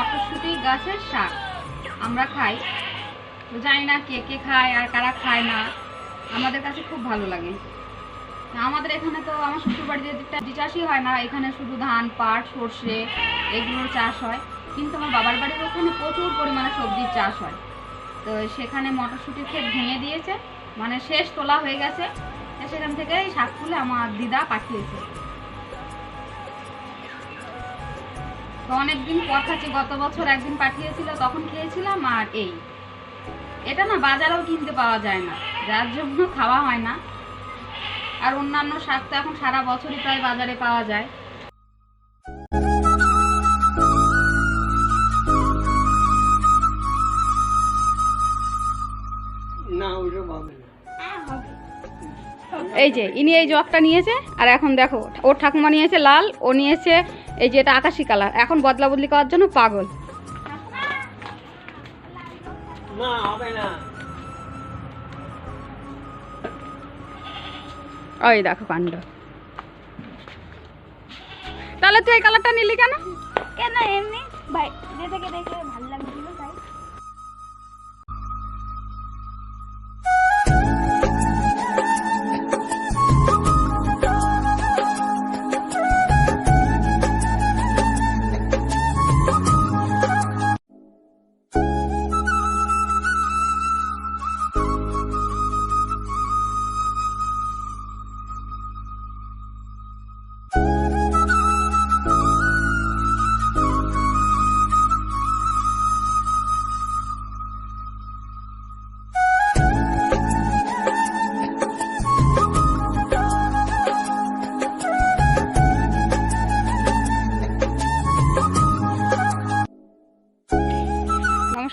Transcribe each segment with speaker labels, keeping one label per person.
Speaker 1: হচ্ছে শাক। আমরা খাই। তো জানি না কে কে খায় আর কারা খায় না। আমাদের কাছে খুব ভালো লাগে। আমাদের এখানে তো আমার শ্বশুর বাড়িতে দিকটা চাষই হয় না, এখানে শুধু ধান, পাট, সর্ষে এগুলোর চাষ হয়। কিন্তু আমার বাবার বাড়ির ওখানে প্রচুর পরিমাণে সবজির চাষ হয়। তো সেখানে মটরশুঁটির ক্ষেত ভেঙে দিয়েছে। মানে শেষ তোলা হয়ে গেছে। সেখান থেকে শাক তুলে আমার দিদা পাঠিয়েছে। অনেকদিন পর খাচ্ছি গত বছর একদিন পাঠিয়েছিল তখন খেয়েছিলাম আর এই। এটা না বাজারেও কিনতে পাওয়া যায় না যার জন্য খাওয়া হয় না। আর অন্যান্য শাক তো এখন সারা বছরই প্রায় বাজারে পাওয়া যায়। এই যে ইনি এই জগটা নিয়েছে আর এখন দেখো ওর ঠাকুমা নিয়েছে লাল ও নিয়েছে এই যে এটা আকাশি কালার। এখন বদলা বদলি করার জন্য পাগল।
Speaker 2: না হবে না।
Speaker 1: ওই দেখো কাণ্ড। তাহলে তুই এই কালারটা নিলি কেন?
Speaker 3: কেন এমনি? ভাই দেখে দেখে ভালো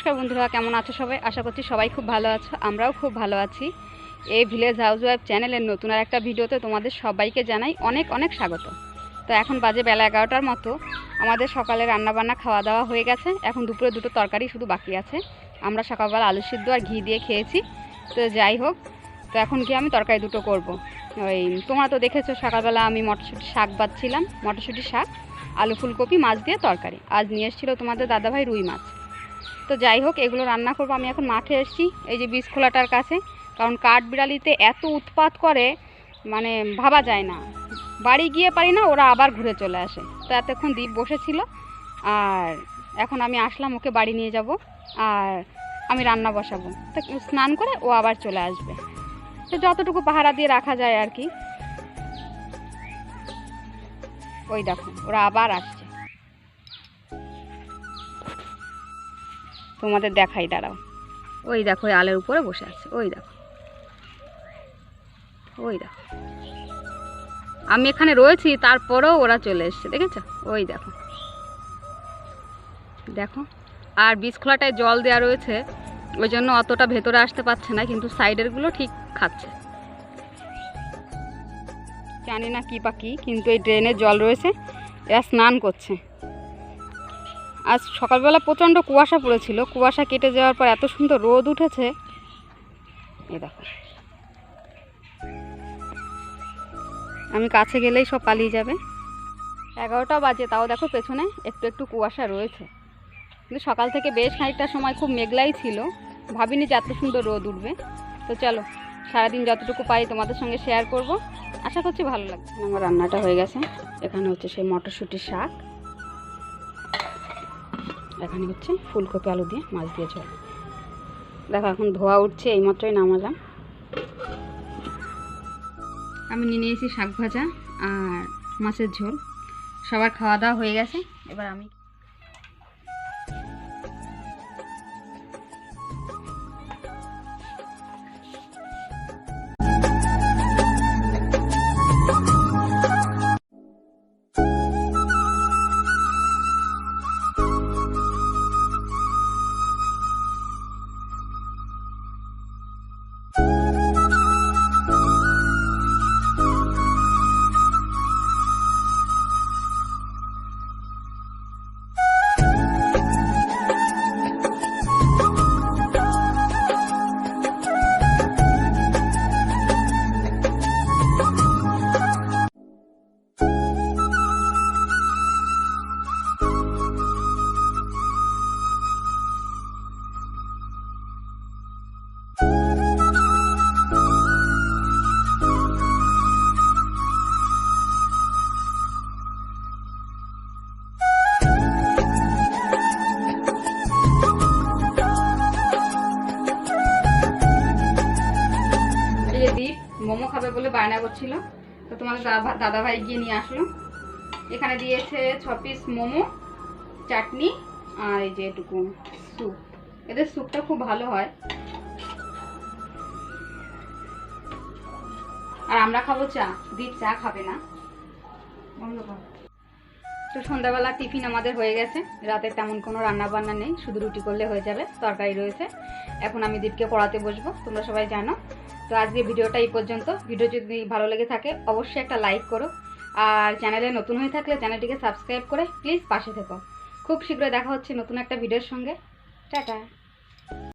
Speaker 1: নমস্কার বন্ধুরা, কেমন আছো সবাই? আশা করছি সবাই খুব ভালো আছো, আমরাও খুব ভালো আছি। এই ভিলেজ হাউস ওয়াইফ চ্যানেলের নতুন আর একটা ভিডিওতে তোমাদের সবাইকে জানাই অনেক অনেক স্বাগত। তো এখন বাজে বেলা এগারোটার মতো, আমাদের সকালে রান্নাবান্না খাওয়া দাওয়া হয়ে গেছে। এখন দুপুরে দুটো তরকারি শুধু বাকি আছে। আমরা সকালবেলা আলু সিদ্ধ আর ঘি দিয়ে খেয়েছি। তো যাই হোক, তো এখন কি আমি তরকারি দুটো করব। ওই, তোমরা তো দেখেছ সকালবেলা আমি মটরশুঁটি শাক বাচ্ছিলাম মটরশুঁটি শাক, আলু ফুলকপি, মাছ দিয়ে তরকারি। আজ নিয়ে এসেছিল তোমাদের দাদাভাই রুই মাছ। তো যাই হোক, এগুলো রান্না করব। আমি এখন মাঠে এসেছি, এই যে বীজ খোলাটার কাছে। কারণ কাঠ বিড়ালিতে এত উৎপাত করে মানে ভাবা যায় না। বাড়ি গিয়ে পারি না, ওরা আবার ঘুরে চলে আসে। তো এতক্ষণ দ্বীপ বসেছিল, আর এখন আমি আসলাম, ওকে বাড়ি নিয়ে যাব, আর আমি রান্না বসাবো। তো স্নান করে ও আবার চলে আসবে। তো যতটুকু পাহারা দিয়ে রাখা যায় আর কি। ওই দেখো, ওরা আবার আসছে। তোমাদের দেখাই, দাঁড়াও। ওই দেখো ওই আলের উপরে বসে আছে। ওই দেখো। ওই দেখো। আমি এখানে রয়েছি, তারপরেও ওরা চলে এসছে, দেখেছ? ওই দেখো। দেখো। আর বীজ খোলাটায় জল দেওয়া রয়েছে, ওই জন্য অতটা ভেতরে আসতে পারছে না, কিন্তু সাইডেরগুলো ঠিক খাচ্ছে। জানি না কী পাখি কিন্তু এই ড্রেনে জল রয়েছে, এরা স্নান করছে। আজ সকালবেলা প্রচণ্ড কুয়াশা পড়েছিল। কুয়াশা কেটে যাওয়ার পর এত সুন্দর রোদ উঠেছে। এ দেখো। আমি কাছে গেলেই সব পালিয়ে যাবে। এগারোটা বাজে, তাও দেখো পেছনে একটু একটু কুয়াশা রয়েছে। কিন্তু সকাল থেকে বেশ খানিকটা সময় খুব মেঘলাই ছিল। ভাবিনি যে এত সুন্দর রোদ উঠবে। তো চলো, সারাদিন যতটুকু পাই তোমাদের সঙ্গে শেয়ার করব। আশা করছি ভালো লাগবে আমার রান্নাটা হয়ে গেছে। এখানে হচ্ছে সেই মটরশুঁটির শাক। এখানে হচ্ছে। ফুলকপি, আলু দিয়ে, মাছ দিয়ে ঝোল। দেখো, এখন ধোয়া উঠছে, এইমাত্রই নামালাম। আমি নিয়ে নিয়েছি শাক ভাজা আর মাছের ঝোল। সবার খাওয়া দাওয়া হয়ে গেছে। এবার আমি বায়না করছিল। তো তোমাদের দাদা- ভাই গিয়ে নিয়ে আসলো। এখানে দিয়েছে ছ পিস মোমো, চাটনি আর এই যে এটুকু স্যুপ এদের স্যুপটা খুব ভালো হয়। আর আমরা খাব চা। দি চা খাবে না। বন্ধ। তো সন্ধ্যাবেলা টিফিন আমাদের হয়ে গেছে। রাতে তেমন কোনো রান্না বান্না নেই, শুধু রুটি করলে হয়ে যাবে, তরকারি রয়েছে। এখন আমি দীপকে পড়াতে বসবো, তোমরা সবাই জানো। তো আজকে ভিডিওটা এই পর্যন্ত। ভিডিও যদি ভালো লেগে থাকে, অবশ্যই একটা লাইক করো। আর চ্যানেলে নতুন হয়ে থাকলে চ্যানেলটিকে সাবস্ক্রাইব করে প্লিজ পাশে থেকো। খুব শীঘ্রই দেখা হচ্ছে নতুন একটা ভিডিওর সঙ্গে। টাটা।